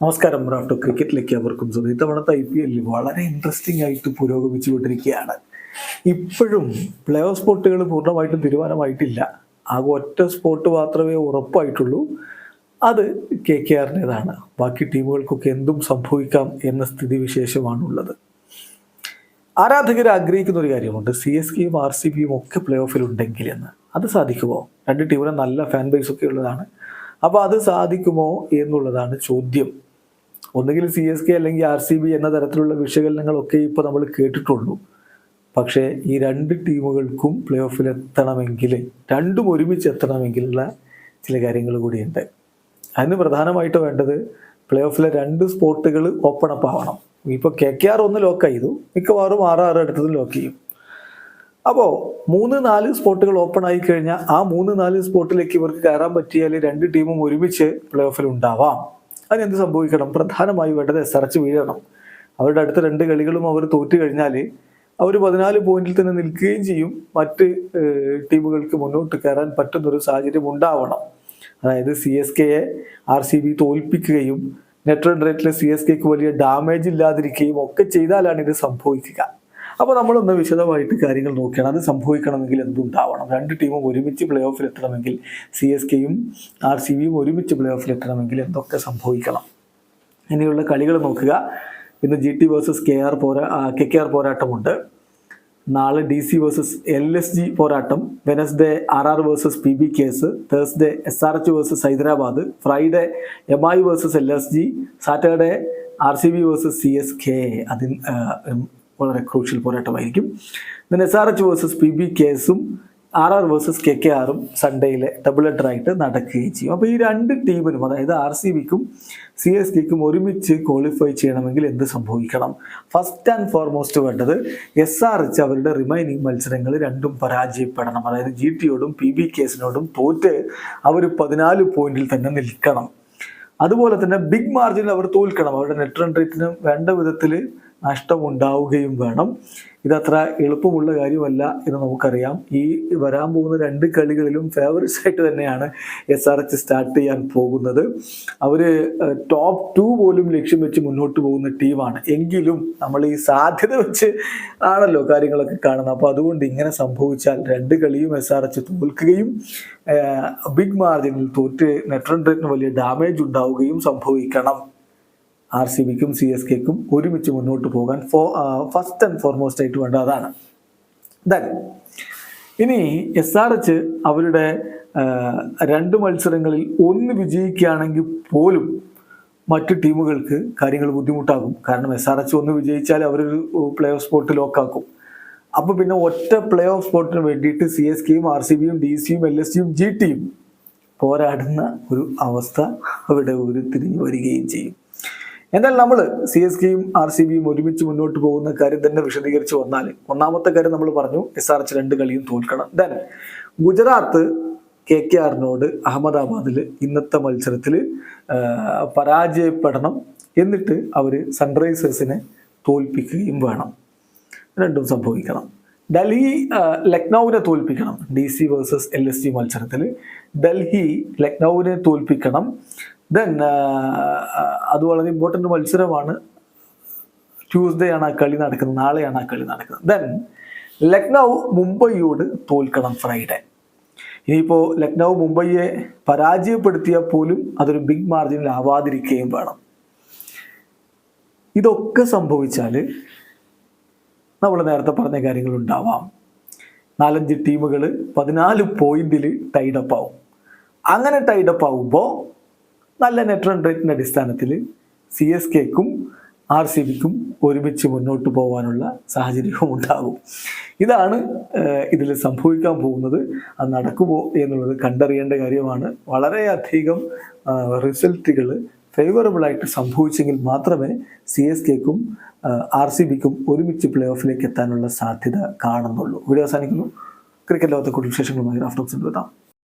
നമസ്കാരം റാഫ്റ്റോ ക്രിക്കറ്റിലേക്ക് അവർക്കും സ്വന്തം ഇത്തവണത്തെ ഐ പി എല്ലിൽ വളരെ ഇൻട്രസ്റ്റിംഗ് ആയിട്ട് പുരോഗമിച്ചുകൊണ്ടിരിക്കുകയാണ് ഇപ്പോഴും പ്ലേ ഓഫ് സ്പോട്ടുകൾ പൂർണമായിട്ടും തീരുമാനമായിട്ടില്ല. ആ ഒറ്റ സ്പോട്ട് മാത്രമേ ഉറപ്പായിട്ടുള്ളൂ. അത് കെ കെ ആറിന്റെതാണ് ബാക്കി ടീമുകൾക്കൊക്കെ എന്തും സംഭവിക്കാം എന്ന സ്ഥിതിവിശേഷമാണുള്ളത്. ആരാധകർ ആഗ്രഹിക്കുന്ന ഒരു കാര്യമുണ്ട്. സി എസ് കെയും ആർ സി ബിയും ഒക്കെ പ്ലേ ഓഫിൽ ഉണ്ടെങ്കിൽ എന്ന്. അത് സാധിക്കുമോ? രണ്ട് ടീമിനും നല്ല ഫാൻ ബേസ് ഒക്കെ ഉള്ളതാണ്. അപ്പോൾ അത് സാധിക്കുമോ എന്നുള്ളതാണ് ചോദ്യം. ഒന്നുകിൽ സി എസ് കെ അല്ലെങ്കിൽ ആർ സി ബി എന്ന തരത്തിലുള്ള വിശകലനങ്ങളൊക്കെ ഇപ്പോൾ നമ്മൾ കേട്ടിട്ടുള്ളൂ. പക്ഷേ ഈ രണ്ട് ടീമുകൾക്കും പ്ലേ ഓഫിൽ എത്തണമെങ്കിൽ രണ്ടും ഒരുമിച്ച് എത്തണമെങ്കിലുള്ള ചില കാര്യങ്ങൾ കൂടിയുണ്ട്. അതിന് പ്രധാനമായിട്ട് വേണ്ടത് പ്ലേ ഓഫിലെ രണ്ട് സ്പോട്ടുകൾ ഓപ്പൺ അപ്പ് ആവണം. ഇപ്പോൾ കെ കെ ആർ ഒന്ന് ലോക്ക് ചെയ്തു. മിക്കവാറും ആറ് ആറ് അടുത്തത് ലോക്ക് ചെയ്യും. അപ്പോൾ മൂന്ന് നാല് സ്പോട്ടുകൾ ഓപ്പൺ ആയി കഴിഞ്ഞാൽ ആ മൂന്ന് നാല് സ്പോട്ടിലേക്ക് ഇവർക്ക് കയറാൻ പറ്റിയാൽ രണ്ട് ടീമും ഒരുമിച്ച് പ്ലേ ഓഫിൽ ഉണ്ടാവാം. അതിനെന്ത് സംഭവിക്കണം? പ്രധാനമായി വേണ്ടത് എസ് ആർ എച്ച് വീഴണം. അവരുടെ അടുത്ത രണ്ട് കളികളും അവർ തോറ്റു കഴിഞ്ഞാൽ അവർ പതിനാല് പോയിന്റിൽ തന്നെ നിൽക്കുകയും ചെയ്യും. മറ്റ് ടീമുകൾക്ക് മുന്നോട്ട് കയറാൻ പറ്റുന്നൊരു സാഹചര്യം ഉണ്ടാവണം. അതായത് സി എസ് കെയെ ആർ സി ബി തോൽപ്പിക്കുകയും നെറ്റ് റൺ റേറ്റിലെ സി എസ് കെക്ക് വലിയ ഡാമേജ് ഇല്ലാതിരിക്കുകയും ഒക്കെ ചെയ്താലാണ് ഇത് സംഭവിക്കുക. അപ്പോൾ നമ്മളൊന്ന് വിശദമായിട്ട് കാര്യങ്ങൾ നോക്കിയാണ്. അത് സംഭവിക്കണമെങ്കിൽ എന്തുണ്ടാവണം? രണ്ട് ടീമും ഒരുമിച്ച് പ്ലേ ഓഫിൽ എത്തണമെങ്കിൽ സി എസ് കെയും ആർ സി ബിയും ഒരുമിച്ച് പ്ലേ ഓഫിൽ എത്തണമെങ്കിൽ എന്തൊക്കെ സംഭവിക്കണം? ഇനിയുള്ള കളികൾ നോക്കുക. ഇന്ന് G T versus K R പോരാ കെ കെ ആർ പോരാട്ടമുണ്ട്. നാളെ D C versus L S G പോരാട്ടം. Wednesday R R versus P B K S Thursday S R H versus Hyderabad. Friday M I versus L S G Saturday R C B versus C S K ഉം, വളരെ crucial പോരാട്ടമായിരിക്കും. പിന്നെ S R H versus P B കേസും R R versus K K ആറും സൺഡേയിലെ double ആയിട്ട് നടക്കുകയും ചെയ്യും. അപ്പോൾ ഈ രണ്ട് ടീമിനും അതായത് ആർ സി ബിക്കും സി എസ് കെക്കും ഒരുമിച്ച് ക്വാളിഫൈ ചെയ്യണമെങ്കിൽ എന്ത് സംഭവിക്കണം? ഫസ്റ്റ് ആൻഡ് ഫോർമോസ്റ്റ് വേണ്ടത് എസ് ആർ എച്ച് അവരുടെ റിമൈനിങ് മത്സരങ്ങൾ രണ്ടും പരാജയപ്പെടണം. അതായത് ജി ടിയോടും പി ബി കേസിനോടും തോറ്റ് അവർ പതിനാല് പോയിന്റിൽ തന്നെ നിൽക്കണം. അതുപോലെ തന്നെ ബിഗ് മാർജിനിൽ അവർ തോൽക്കണം. അവരുടെ നെറ്റ് റൺ റേറ്റിന് വേണ്ട വിധത്തിൽ നഷ്ടമുണ്ടാവുകയും വേണം. ഇതത്ര എളുപ്പമുള്ള കാര്യമല്ല എന്ന് നമുക്കറിയാം. ഈ വരാൻ പോകുന്ന രണ്ട് കളികളിലും ഫേവറേറ്റ്സ് ആയിട്ട് തന്നെയാണ് എസ് ആർ എച്ച് സ്റ്റാർട്ട് ചെയ്യാൻ പോകുന്നത്. അവർ ടോപ്പ് ടു പോലും ലക്ഷ്യം വെച്ച് മുന്നോട്ട് പോകുന്ന ടീമാണ് എങ്കിലും നമ്മൾ ഈ സാധ്യത വെച്ച് ആണല്ലോ കാര്യങ്ങളൊക്കെ കാണുന്നത്. അപ്പോൾ അതുകൊണ്ട് ഇങ്ങനെ സംഭവിച്ചാൽ രണ്ട് കളിയും എസ് ആർ എച്ച് തോൽക്കുകയും ബിഗ് മാർജിനിൽ തോറ്റ് നെറ്റ് റൺ റേറ്റിന് വലിയ ഡാമേജ് ഉണ്ടാവുകയും സംഭവിക്കണം. ആർ സി ബിക്കും സി എസ് കെക്കും ഒരുമിച്ച് മുന്നോട്ട് പോകാൻ ഫോ ഫസ്റ്റ് ആൻഡ് ഫോർമോസ്റ്റ് ആയിട്ട് വേണ്ട അതാണ്. ദൻ ഇനി എസ് ആർ എച്ച് അവരുടെ രണ്ട് മത്സരങ്ങളിൽ ഒന്ന് വിജയിക്കുകയാണെങ്കിൽ പോലും മറ്റു ടീമുകൾക്ക് കാര്യങ്ങൾ ബുദ്ധിമുട്ടാകും. കാരണം എസ് ആർ എച്ച് ഒന്ന് വിജയിച്ചാൽ അവരൊരു പ്ലേ ഓഫ് സ്പോട്ട് ലോക്കാക്കും അപ്പോൾ പിന്നെ ഒറ്റ പ്ലേ ഓഫ് സ്പോട്ടിന് വേണ്ടിയിട്ട് സി എസ് കെയും ആർ സി ബിയും ഡി സിയും എൽ എസ് സിയും ജി ടിയും പോരാടുന്ന ഒരു അവസ്ഥ അവിടെ ഉരുത്തിരിഞ്ഞ് വരികയും ചെയ്യും. എന്നാൽ നമ്മൾ സി എസ് കെയും ആർ സി ബിയും ഒരുമിച്ച് മുന്നോട്ട് പോകുന്ന കാര്യം തന്നെ വിശദീകരിച്ച് വന്നാൽ ഒന്നാമത്തെ കാര്യം നമ്മൾ പറഞ്ഞു എസ് ആർ എച്ച് രണ്ട് കളിയും തോൽക്കണം. ദെൻ ഗുജറാത്ത് കെ കെ ആറിനോട് അഹമ്മദാബാദിൽ ഇന്നത്തെ മത്സരത്തിൽ പരാജയപ്പെടണം എന്നിട്ട് അവർ സൺറൈസേഴ്സിനെ തോൽപ്പിക്കുകയും വേണം. രണ്ടും സംഭവിക്കണം. ഡൽഹി ലക്നൌവിനെ തോൽപ്പിക്കണം. D C versus L S G മത്സരത്തിൽ ഡൽഹി ലക്നൌവിനെ തോൽപ്പിക്കണം. ദെൻ അത് വളരെ ഇമ്പോർട്ടന്റ് മത്സരമാണ്. ട്യൂസ്ഡേ ആണ് ആ കളി നടക്കുന്നത്. നാളെയാണ് ആ കളി നടക്കുന്നത്. ദെൻ ലക്നൗ മുംബൈയോട് തോൽക്കണം ഫ്രൈഡേ ഇനിയിപ്പോൾ ലക്നൗ മുംബൈയെ പരാജയപ്പെടുത്തിയാൽ പോലും അതൊരു ബിഗ് മാർജിനിൽ ആവാതിരിക്കുകയും വേണം. ഇതൊക്കെ സംഭവിച്ചാൽ നമ്മൾ നേരത്തെ പറഞ്ഞ കാര്യങ്ങൾ ഉണ്ടാവാം. നാലഞ്ച് ടീമുകൾ പതിനാല് പോയിന്റിൽ ടൈഡപ്പ് ആവും. അങ്ങനെ ടൈഡപ്പ് ആവുമ്പോൾ നല്ല നെറ്റ് റൺ റേറ്റിന്റെ അടിസ്ഥാനത്തിൽ സി എസ് കെക്കും ആർ സി ബിക്കും ഒരുമിച്ച് മുന്നോട്ട് പോകാനുള്ള സാഹചര്യവും ഉണ്ടാകും ഇതാണ് ഇതിൽ സംഭവിക്കാൻ പോകുന്നത്. അത് നടക്കുമോ എന്നുള്ളത് കണ്ടറിയേണ്ട കാര്യമാണ്. വളരെയധികം റിസൾട്ടുകൾ ഫേവറബിൾ ആയിട്ട് സംഭവിച്ചെങ്കിൽ മാത്രമേ സി എസ് കെക്കും ആർ സി ബിക്കും ഒരുമിച്ച് പ്ലേ ഓഫിലേക്ക് എത്താനുള്ള സാധ്യത കാണുന്നുള്ളൂ. വീഡിയോ അവസാനിക്കുന്നു. ക്രിക്കറ്റ് ലോകത്തെ കൂടുതൽ വിശേഷങ്ങളുമായി റാഫ്റ്റോക്സിന്റെ